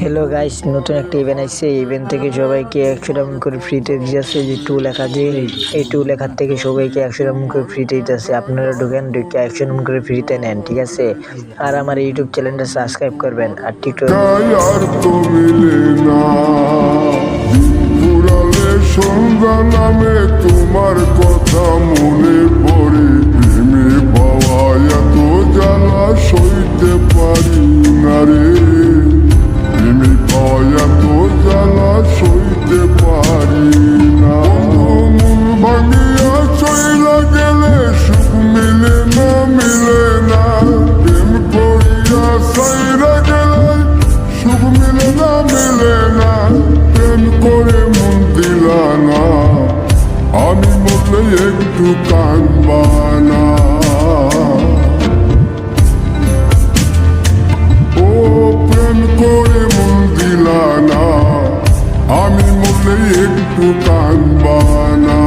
Hello guys নতুন একটা event আসছে ইভেন্ট থেকে সবাইকে একশো টাকা করে ফ্রিতে দিতেছে যে টু লেখা যে এই টু লেখার থেকে সবাইকে একশো টাকা করে ফ্রিতে দিতেছে আপনারা ঢুকেন, ঢুকে একশো টাকা করে ফ্রিতে নেন, ঠিক আছে? আর আমার ইউটিউব চ্যানেলটা সাবস্ক্রাইব করবেন, আর টিকটক তোমার কথা মনে একটু কানবানা ও প্রেম করে মন দিলানা আমি মনে একটু কানবানা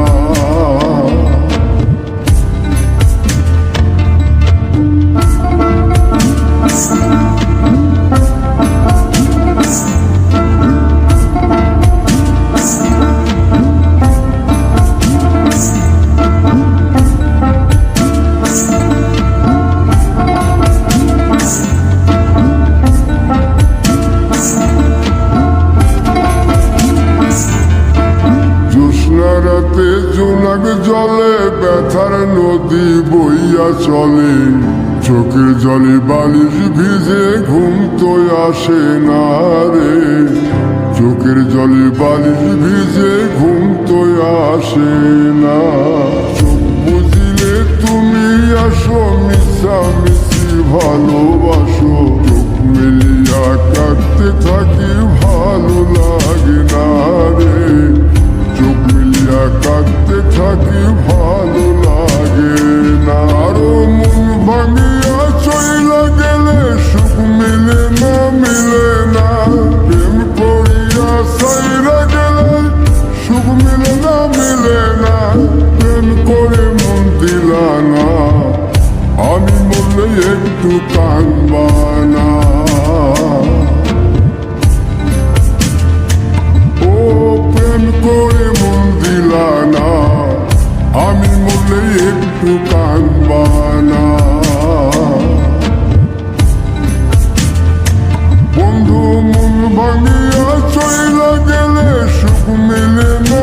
রাতে জোনাক জলে ব্যথার নদী বইয়া চলে। চোখের জলে বালিশ ভিজে ঘুম তো আসে না রে। চোখের জলে বালিশ ভিজে ঘুম তো আসে না। চোখ বুঝিলে তুমি আসো মিশা মিশি ভালোবাসো। চোখ মিলিয়া কাটতে একটু কানবানা ও প্রেম করে মন দিলা না আমি মরলে একটু কানবানা বন্ধু মন ভাঙিয়া চইলা গেলে সুখ মিলে না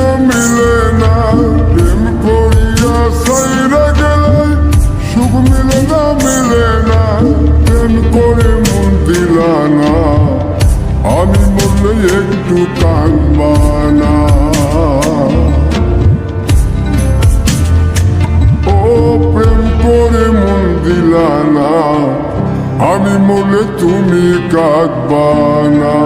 একটু কানবানা ও প্রেম করে মন দিলা না আমি মনে তুমি কাঁদবানা